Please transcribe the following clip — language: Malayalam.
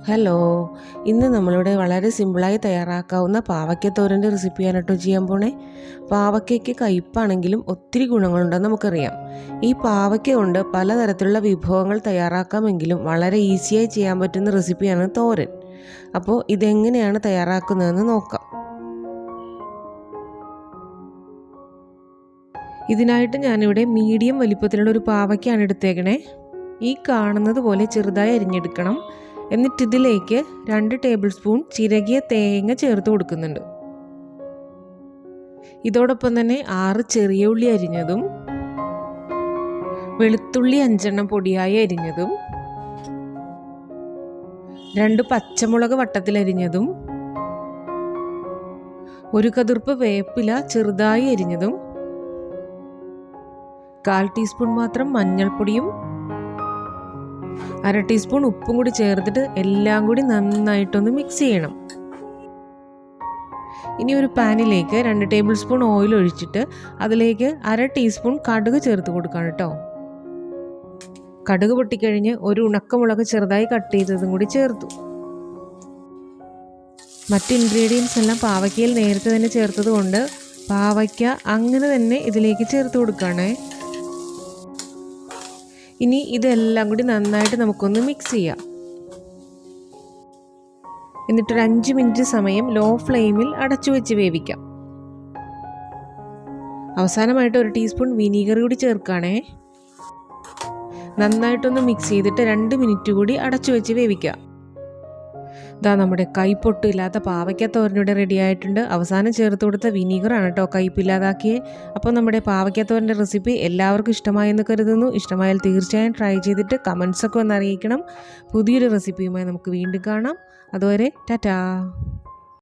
ഹലോ ഇന്ന് നമ്മളിവിടെ വളരെ സിമ്പിളായി തയ്യാറാക്കാവുന്ന പാവയ്ക്കത്തോരന്റെ റെസിപ്പിയാണ് കേട്ടോ ചെയ്യാൻ പോണേ. പാവയ്ക്കയ്ക്ക് കയ്പ്പാണെങ്കിലും ഒത്തിരി ഗുണങ്ങളുണ്ടെന്ന് നമുക്കറിയാം. ഈ പാവയ്ക്ക കൊണ്ട് പലതരത്തിലുള്ള വിഭവങ്ങൾ തയ്യാറാക്കാമെങ്കിലും വളരെ ഈസിയായി ചെയ്യാൻ പറ്റുന്ന റെസിപ്പിയാണ് തോരൻ. അപ്പോൾ ഇതെങ്ങനെയാണ് തയ്യാറാക്കുന്നതെന്ന് നോക്കാം. ഇതിനായിട്ട് ഞാനിവിടെ മീഡിയം വലിപ്പത്തിലുള്ള ഒരു പാവയ്ക്കാണ് എടുത്തേക്കണേ. ഈ കാണുന്നത് പോലെ ചെറുതായി അരിഞ്ഞെടുക്കണം. എന്നിട്ട് ഇതിലേക്ക് രണ്ട് ടേബിൾ സ്പൂൺ ചിരകിയ തേങ്ങ ചേർത്ത് കൊടുക്കുന്നുണ്ട്. ഇതോടൊപ്പം തന്നെ ആറ് ചെറിയ ഉള്ളി അരിഞ്ഞതും വെളുത്തുള്ളി അഞ്ചെണ്ണം പൊടിയായി അരിഞ്ഞതും രണ്ട് പച്ചമുളക് വട്ടത്തിൽ അരിഞ്ഞതും ഒരു കതിർപ്പ് വേപ്പില ചെറുതായി അരിഞ്ഞതും കാൽ ടീസ്പൂൺ മാത്രം മഞ്ഞൾപ്പൊടിയും അര ടീസ്പൂൺ ഉപ്പും കൂടി ചേർത്തിട്ട് എല്ലാം കൂടി നന്നായിട്ടൊന്ന് മിക്സ് ചെയ്യണം. ഇനി ഒരു പാനിലേക്ക് രണ്ട് ടേബിൾ സ്പൂൺ ഓയിൽ ഒഴിച്ചിട്ട് അതിലേക്ക് അര ടീസ്പൂൺ കടുക് ചേർത്ത് കൊടുക്കണം കേട്ടോ. കടുക് പൊട്ടിക്കഴിഞ്ഞ് ഒരു ഉണക്കമുളക് ചെറുതായി കട്ട് ചെയ്തതും കൂടി ചേർത്തു. മറ്റ് ഇൻഗ്രീഡിയൻസ് എല്ലാം പാവയ്ക്കയിൽ നേരത്തെ തന്നെ ചേർത്തത് കൊണ്ട് പാവയ്ക്ക അങ്ങനെ തന്നെ ഇതിലേക്ക് ചേർത്ത് കൊടുക്കുകയാണേ ഇനി ഇതെല്ലാം കൂടി നന്നായിട്ട് നമുക്കൊന്ന് മിക്സ് ചെയ്യാം. എന്നിട്ടൊരു അഞ്ച് മിനിറ്റ് സമയം ലോ ഫ്ലെയിമിൽ അടച്ചു വെച്ച് വേവിക്കാം. അവസാനമായിട്ട് ഒരു ടീസ്പൂൺ വിനീഗർ കൂടി ചേർക്കുകയാണേ. നന്നായിട്ടൊന്ന് മിക്സ് ചെയ്തിട്ട് രണ്ട് മിനിറ്റ് കൂടി അടച്ചു വെച്ച് വേവിക്കാം. ഇതാ നമ്മുടെ കൈപ്പൊട്ടില്ലാത്ത പാവയ്ക്ക തോരനിവിടെ റെഡി ആയിട്ടുണ്ട്. അവസാനം ചേർത്ത് കൊടുത്ത വിനീഗറാണ് കേട്ടോ കയ്പില്ലാതാക്കിയേ അപ്പോൾ നമ്മുടെ പാവയ്ക്ക തോരന്റെ റെസിപ്പി എല്ലാവർക്കും ഇഷ്ടമായെന്ന് കരുതുന്നു. ഇഷ്ടമായാൽ തീർച്ചയായും ട്രൈ ചെയ്തിട്ട് കമൻസൊക്കെ ഒന്ന് അറിയിക്കണം. പുതിയൊരു റെസിപ്പിയുമായി നമുക്ക് വീണ്ടും കാണാം. അതുവരെ ടാറ്റാ.